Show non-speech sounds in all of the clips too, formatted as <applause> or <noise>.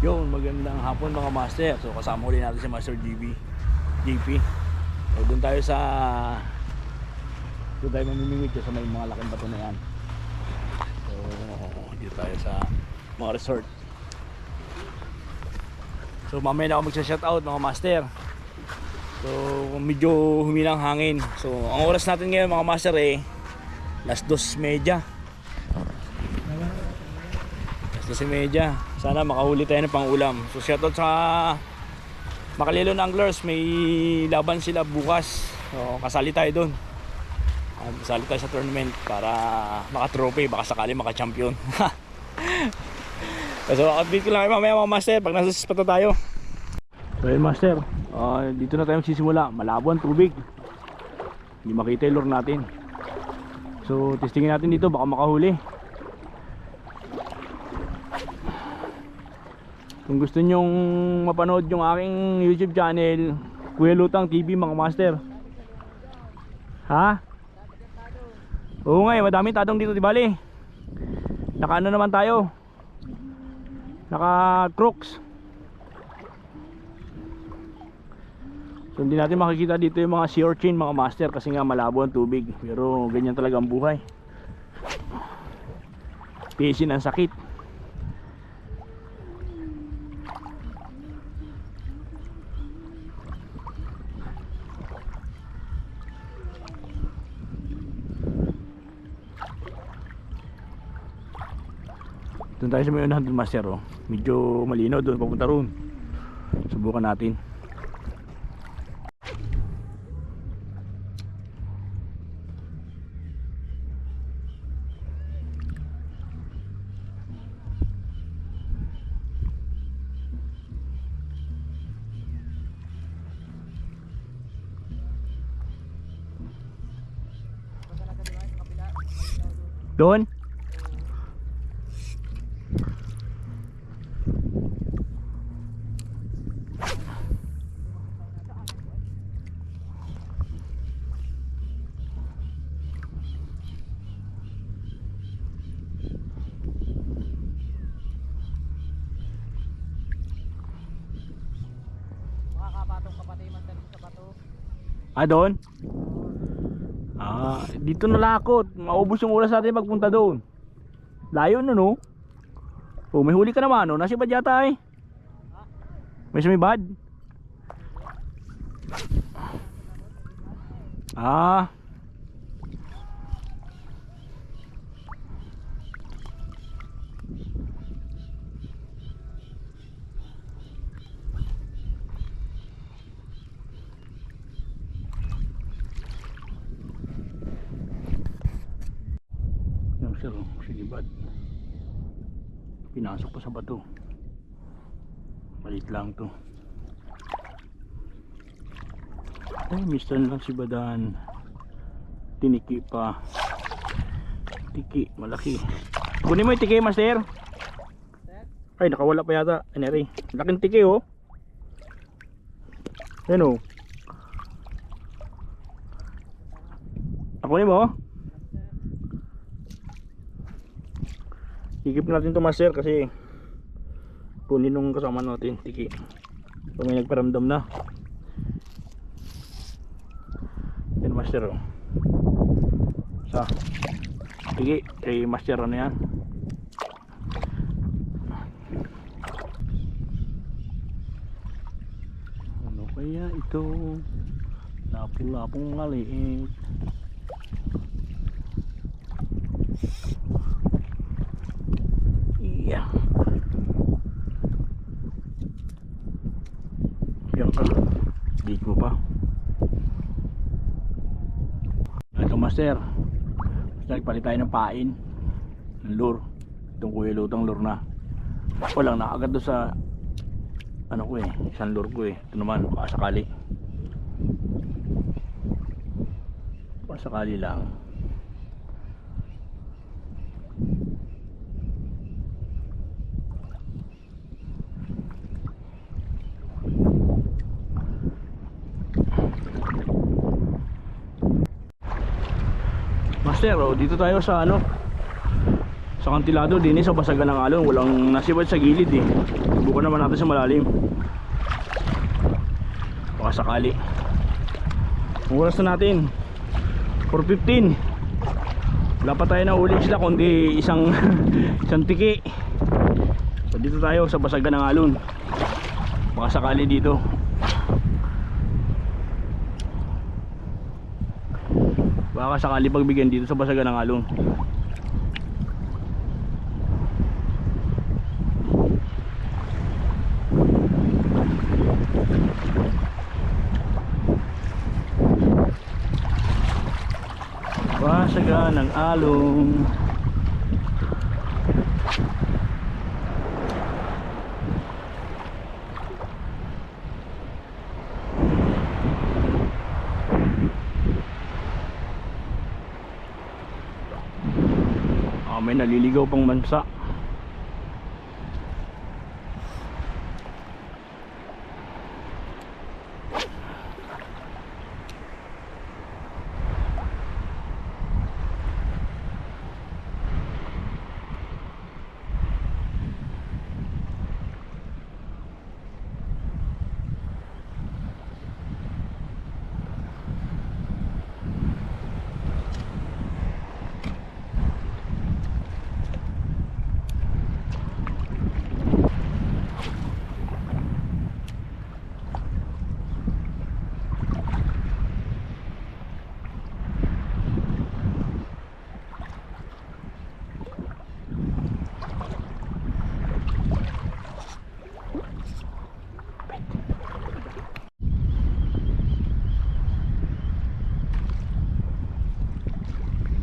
Yun, magandang hapon mga master. So kasama ulit natin si Master GB, JP. So doon tayo sa doon tayo mamimingwit sa may mga laking bato na yan. So dito tayo sa mga resort. So mamaya na ako magsa-shoutout mga master. So medyo huminang hangin. So ang oras natin ngayon mga master eh last dos media. Dos media. Sana makahuli tayo ng pang-ulam. So shoutout sa Makalilon Anglers. May laban sila bukas. So kasali tayo doon. Uh, kasali tayo sa tournament para maka-trophy. Baka sakali maka-champion. <laughs> so update ko lang kayo mamaya mga master pag nasa spot tayo. So yun master. Ah, dito na tayo magsisimula. Malabo tubig. Hindi makita yung lure natin. So testingin natin dito baka makahuli. Kung gusto nyong mapanood yung aking YouTube channel, Kuya TV mga master. Ha? Oo nga eh, madaming tatong dito di bali. Naka ano naman tayo? Naka crooks. So hindi natin makikita dito yung mga sea urchin mga master kasi nga malabo ang tubig. Pero ganyan talaga ang buhay. Pisin ang sakit. Tayo sa may unahan doon master oh. Medyo malinaw doon papunta roon. Subukan natin. Doon? Makakapatong kapatid man dali sa bato. Ah, doon? Ah, dito nalakot. Maubos yung oras natin magpunta doon. Layo no, no? Oh, may huli ka naman, no? Nasi bad yata eh. May sumibad? Ah. Yung sir, oh, sinibad. Pinasok pa sa bato. Malit lang to. Ay, mister lang si Badan. Tiniki pa. Tiki, malaki. Kunin mo yung tiki, master. Ay, nakawala pa yata. Aneri. Laking tiki, oh. Yan, oh. Ako mo, oh. Higip natin to master kasi kunin nung kasama natin tiki. So may nagparamdam na. Yan master oh. Sa tiki kay master ano yan. Ano kaya ito? Lapong-lapong maliit. Iya. Yan ka. Big mo pa. Master. Basta nagpalit tayo ng pain. Ng lure. Itong kuya lutang lure na. Walang nakagat doon sa ano ko eh. Isang lure ko eh. Ito naman. Baka sakali. Baka sakali lang. Master, oh, dito tayo sa ano? Sa kantilado din eh, sa basagan ng alon, walang nasibad sa gilid eh. Subukan naman natin sa malalim. Baka sakali. Oras na natin. 4.15. Wala pa tayo na uling sila kundi isang <laughs> isang tiki. So dito tayo sa basagan ng alon. Baka sakali dito. Baka sakali pagbigyan dito sa basagan ng alon. Basagan ng alon. Naliligaw pang bansa.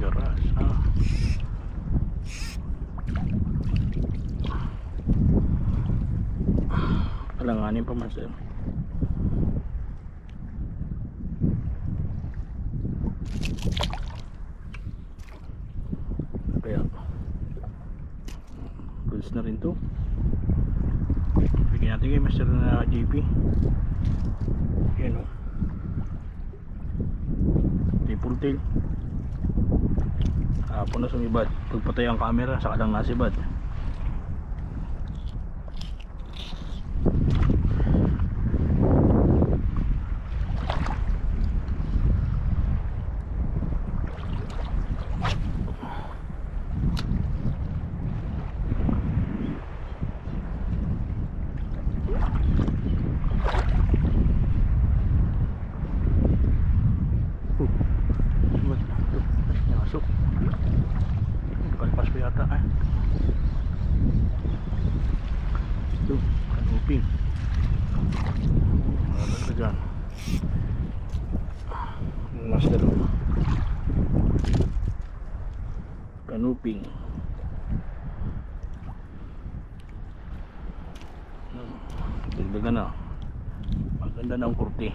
Garas, ah. Alanganin pa man sir. Kaya goods na rin to. Bigyan natin kay Master na JP. Yan o. Triple tail. Hapon na sumibad. Pagpatay ang camera, saka lang nasibad. Uh, sumibad. Uh, Masuk. Kalpas pa yata eh. Ito, Ano ka dyan? Master. Kanuping. Hmm, Dagdagan na. Maganda ang kurti.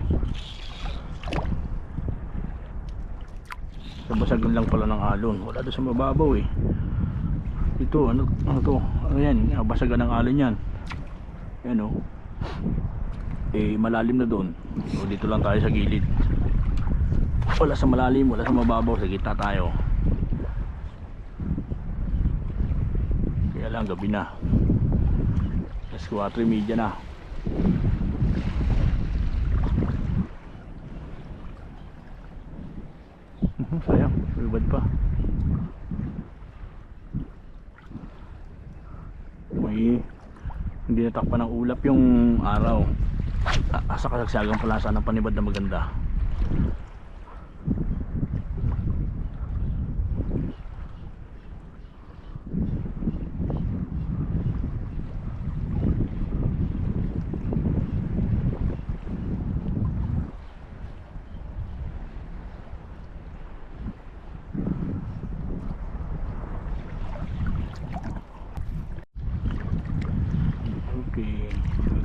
Sa basagan lang pala ng alon. Wala doon sa mababaw eh. Ito, ano, ano to? Ano yan? Basagan ng alon yan. Yan oh. Eh, malalim na doon. So, dito lang tayo sa gilid. Wala sa malalim, wala sa mababaw. Sa gitna tayo. Kaya lang, gabi na. Alas 4.30 na. Mhm, Sayang, subad pa. May hindi natakpan ng ulap yung araw. Ah, sa kasagsagang pala sana ng panibad na maganda.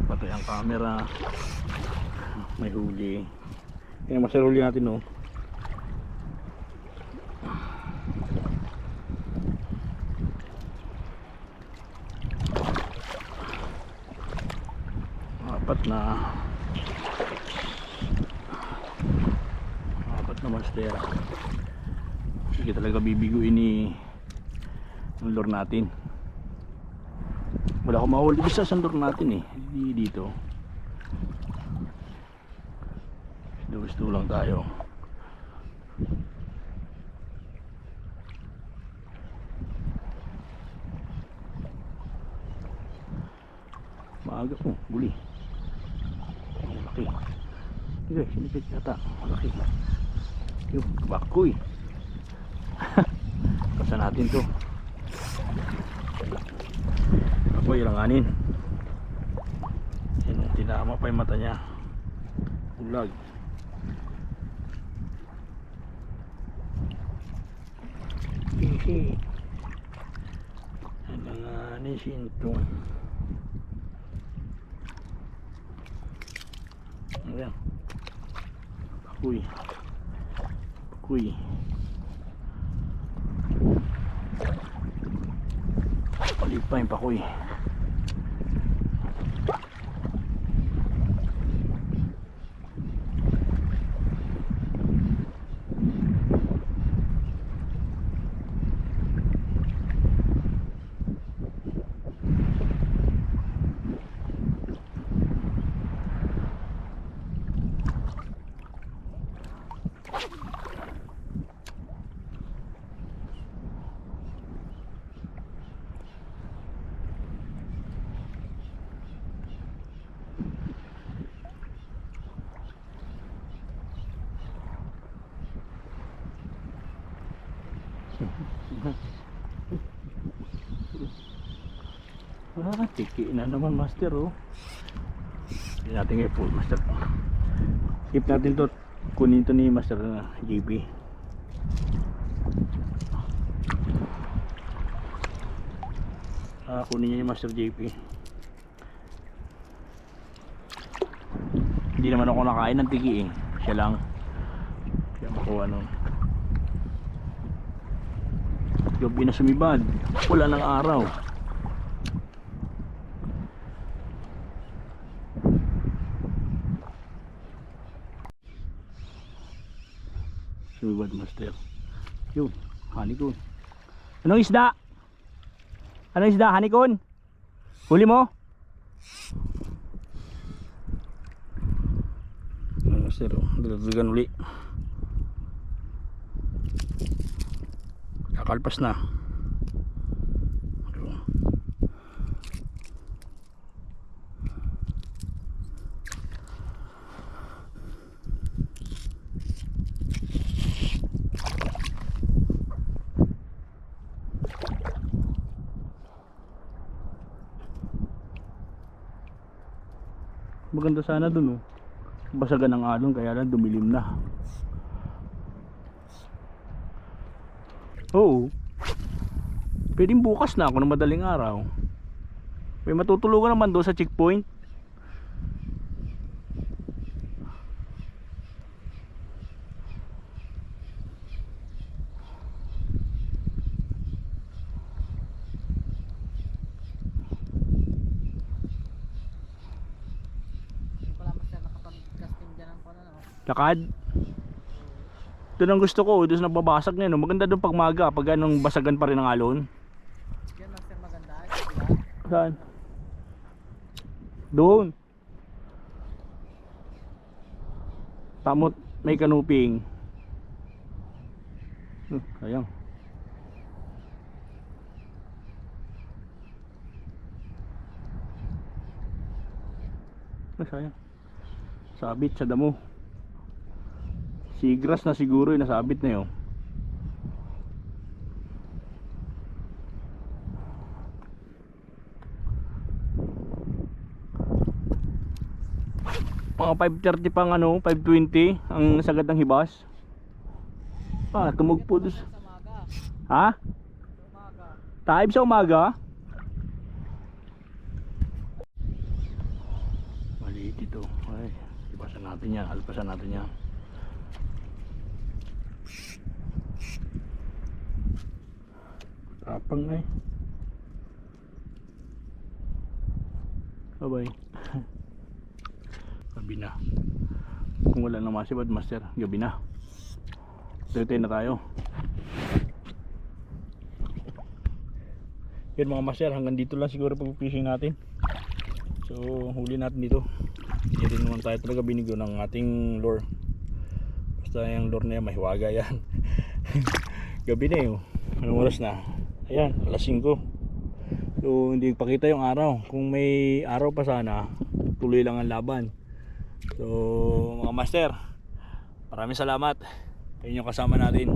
Patay ang camera. May huli. Yan mas huli natin no. Apat na apat na master. Sige talaga bibiguin ni Yung lure natin. Wala akong mahuli sa lure natin eh. Hindi dito. Gusto lang tayo. Maaga po, buli. Malaki. Sige, sinipit yata. Malaki. Yung bakoy. Kasa <laughs> natin to. Bakoy, ilanganin. Yan, tinama pa yung mata niya. Ulag. Hihi. Ilanganin sinto. Ayan. Bakoy. Bakoy. Palit pa yung pakoy. Ah, tiki na naman master oh. Hindi natin full master. Keep natin to. Kunin to ni master na JP. Ah, kunin niya ni master JP. Hindi naman ako nakain ng tiki eh. Siya lang. Kaya makuha nun. Gabi na sumibad. Wala ng araw. Sumibad master. Yun, hanikon. Anong isda? Anong isda? Hanikon? Huli mo? Ano master. Dalagan uli. Kakalpas na. Maganda sana dun oh. Basagan ng alon kaya lang dumilim na. Oo. Pwedeng bukas na ako ng madaling araw. May matutulungan naman doon sa checkpoint. Hindi pala master nakapag-casting dyan ng ano, no? Lakad. Doon ang gusto ko, doon sa nagbabasag na yun. Maganda doon pag maga, pag anong basagan pa rin ng alon. Yan master maganda. Saan? Doon. Tamot, may kanuping. Hmm, sayang. Sayang. Sabit sa damo. Sigras na siguro yung nasabit na yun. mga 5.30 pang ano, 5.20 ang sagad ng hibas. Ah, tumugpo doon. Ha? Taib sa umaga? Maliit ito. Ay, ipasan natin yan. Alpasan natin yan. Tapang na eh. Bye-bye. Gabi na. Kung wala na masibad master, gabi na. Tuloy na tayo. Yun mga master, hanggang dito lang siguro pag-fishing natin. So, huli natin dito. Hindi rin naman tayo talaga binigo ng ating lure. Basta yung lure na yan, mahiwaga yan. <laughs> Gabi na yun. Anong oras na? Ayan, alas 5. So, hindi pakita yung araw. Kung may araw pa sana, tuloy lang ang laban. So, mga master, maraming salamat. Ayun yung kasama natin.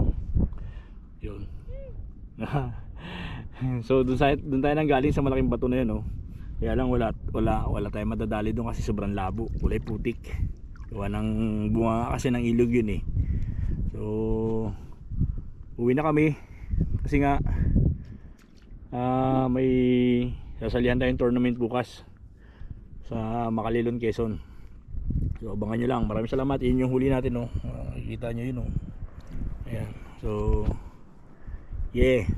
Yun. <laughs> so, dun, sa, dun tayo nang galing sa malaking bato na yun, oh. Kaya lang wala, wala, wala tayong madadali doon kasi sobrang labo. Kulay putik. Gawa ng bunga kasi ng ilog yun eh. So, uwi na kami. Kasi nga, ah may sasalihan tayong tournament bukas sa Makalilon, Quezon. So, abangan nyo lang. Maraming salamat. Yun yung huli natin, no. Uh, kita nyo yun, no. Ayan. So, yeah.